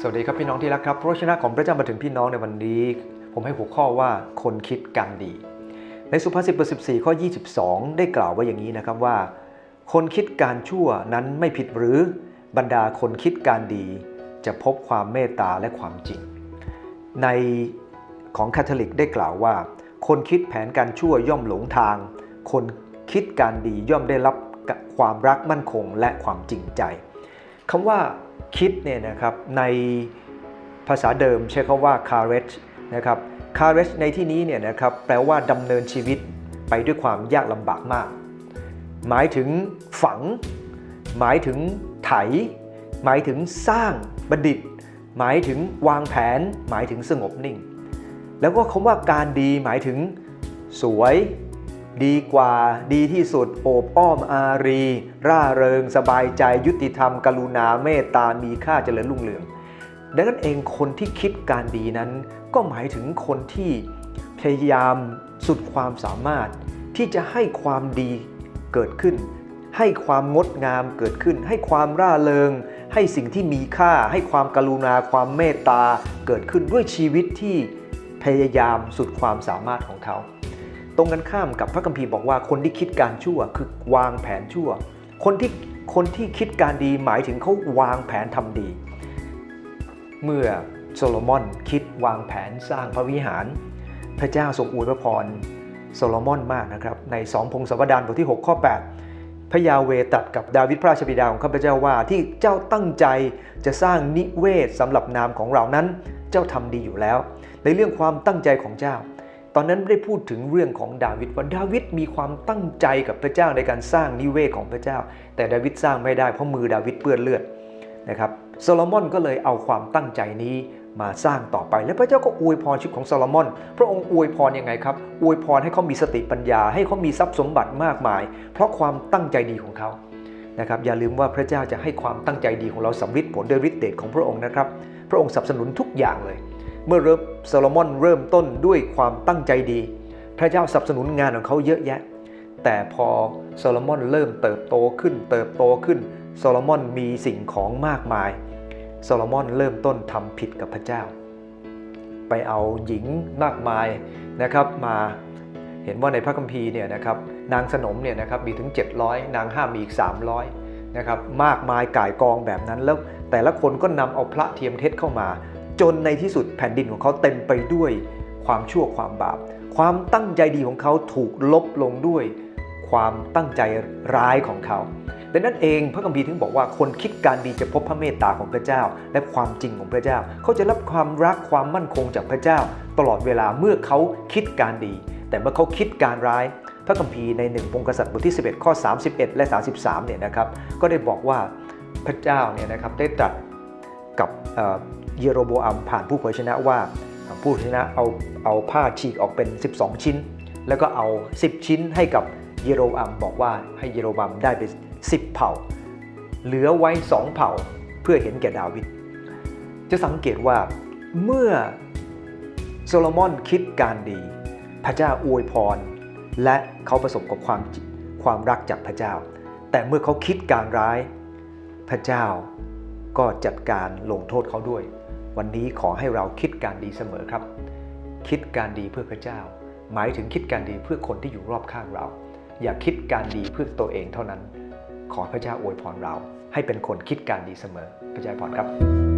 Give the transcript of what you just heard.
สวัสดีครับพี่น้องที่รักครับพระวจนะของพระเจ้ามาถึงพี่น้องในวันนี้ ผมให้หัวข้อว่าคนคิดการดี ในสุภาษิตบท14 ข้อ 22 ได้กล่าวไว้อย่างนี้นะครับว่า คนคิดการชั่วนั้นไม่ผิดหรือบรรดาคนคิดการดี จะพบความเมตตาและความจริง ในของคาทอลิกได้กล่าวว่า คนคิดแผนการชั่วย่อมหลงทาง คนคิดการดีย่อมได้รับความรักมั่นคงและความจริงใจ คำว่าคิดเนี่ยนะครับในภาษาเดิมใช้คาว่า courage นะครับ courage ในที่นี้เนี่ยนะครับแปลว่าดำเนินชีวิตไปด้วยความยากลำบากมาก หมายถึงฝัง หมายถึงไถ หมายถึงสร้างบัณฑิต หมายถึงวางแผน หมายถึงสงบนิ่ง แล้วก็คำว่าการดีหมายถึงสวย ดีกว่า ดีที่สุดโอบอ้อมอารี ร่าเริง สบายใจยุติธรรม กรุณาเมตตามีค่าเจริญรุ่งเรือง ดังนั้นเองคนที่คิดการดีนั้น ก็หมายถึงคนที่พยายามสุดความสามารถ ที่จะให้ความดีเกิดขึ้น ให้ความงดงามเกิดขึ้น ให้ความร่าเริง ให้สิ่งที่มีค่า ให้ความกรุณาความเมตตาเกิดขึ้นด้วยชีวิตที่พยายามสุดความสามารถของเขา ตรงกันข้ามกับพระคัมภีร์บอกว่าคนที่คิดการชั่วคือวางแผนชั่ว คนที่คนที่คิดการดีหมายถึงเขาวางแผนทำดี เมื่อโซโลมอนคิดวางแผนสร้างพระวิหาร พระเจ้าทรงอวยพระพรโซโลมอนมากนะครับ ในสองพงศาวดารบทที่ 6 ข้อ 8 พระยาเวตัดกับดาวิดพระราชบิดาของข้าพเจ้าว่าที่เจ้าตั้งใจจะสร้างนิเวศสำหรับนามของเรานั้น เจ้าทำดีอยู่แล้ว ในเรื่องความตั้งใจของเจ้า อนนั้นไม่ได้พูดถึงเรื่องของดาวิดว่าดาวิดมีความตั้งใจกับพระเจ้าในการสร้างนิเวศของพระเจ้า แต่ดาวิดสร้างไม่ได้เพราะมือดาวิดเปื้อนเลือดนะครับโซโลมอนก็เลยเอาความตั้งใจนี้มาสร้างต่อไป และพระเจ้าก็อวยพรชีวิตของโซโลมอน พระองค์อวยพรยังไงครับอวยพรให้เขามีสติปัญญา ให้เขามีทรัพย์สมบัติมากมาย เพราะความตั้งใจดีของเขานะครับอย่าลืมว่าพระเจ้าจะให้ความตั้งใจดีของเราสำเร็จผลด้วยฤทธิ์เดชของพระองค์นะครับ พระองค์สนับสนุนทุกอย่างเลย เมื่อเริ่มโซโลมอนเริ่มต้นด้วยความตั้งใจดี พระเจ้าสนับสนุนงานของเขาเยอะแยะ แต่พอโซโลมอนเริ่มเติบโตขึ้น เติบโตขึ้นโซโลมอนมีสิ่งของมากมายโซโลมอนเริ่มต้นทำผิดกับพระเจ้า ไปเอาหญิงมากมายนะครับมาเห็นว่าในพระคัมภีร์เนี่ยนะครับนางสนมเนี่ยนะครับมีถึง 700 นางห้ามมีอีก 300นะครับมากมายก่ายกองแบบนั้นแล้วแต่ละคนก็นำเอาพระเทียมเท็จเข้ามา จนในที่สุดแผ่นดินของเขาเต็มไปด้วยความชั่วความบาป ความตั้งใจดีของเขาถูกลบลงด้วยความตั้งใจร้ายของเขา ดังนั้นเองพระคัมภีร์ถึงบอกว่าคนคิดการดีจะพบพระเมตตาของพระเจ้า และความจริงของพระเจ้า เขาจะรับความรักความมั่นคงจากพระเจ้า ตลอดเวลาเมื่อเขาคิดการดี แต่เมื่อเขาคิดการร้าย พระคัมภีร์ในหนึ่งพงกษัตริย์บทที่ 11 ข้อ 31 และ 33เนี่ยนะครับก็ได้บอกว่าพระเจ้าเนี่ยนะครับได้ตรัสกับ เยโรโบอัมผ่านผู้เผยชนะว่า ผู้เผยชนะเอาเอาผ้าฉีกออกเป็น 12 ชิ้น แล้วก็เอา 10 ชิ้นให้กับเยโรอัมบอกว่าให้เยโรบัมได้ไป 10 เผ่า เหลือไว้ 2 เผ่าเพื่อเห็นแก่ดาวิดจะสังเกตว่าเมื่อโซโลมอนคิดการดี พระเจ้าอวยพร และเขาประสบกับความความรักจากพระเจ้า แต่เมื่อเขาคิดการร้าย พระเจ้าก็จัดการลงโทษเขาด้วย วันนี้ขอให้เราคิดการดีเสมอครับ คิดการดีเพื่อพระเจ้า หมายถึงคิดการดีเพื่อคนที่อยู่รอบข้างเรา อย่าคิดการดีเพื่อตัวเองเท่านั้น ขอพระเจ้าอวยพรเรา ให้เป็นคนคิดการดีเสมอ พระเจ้าพรครับ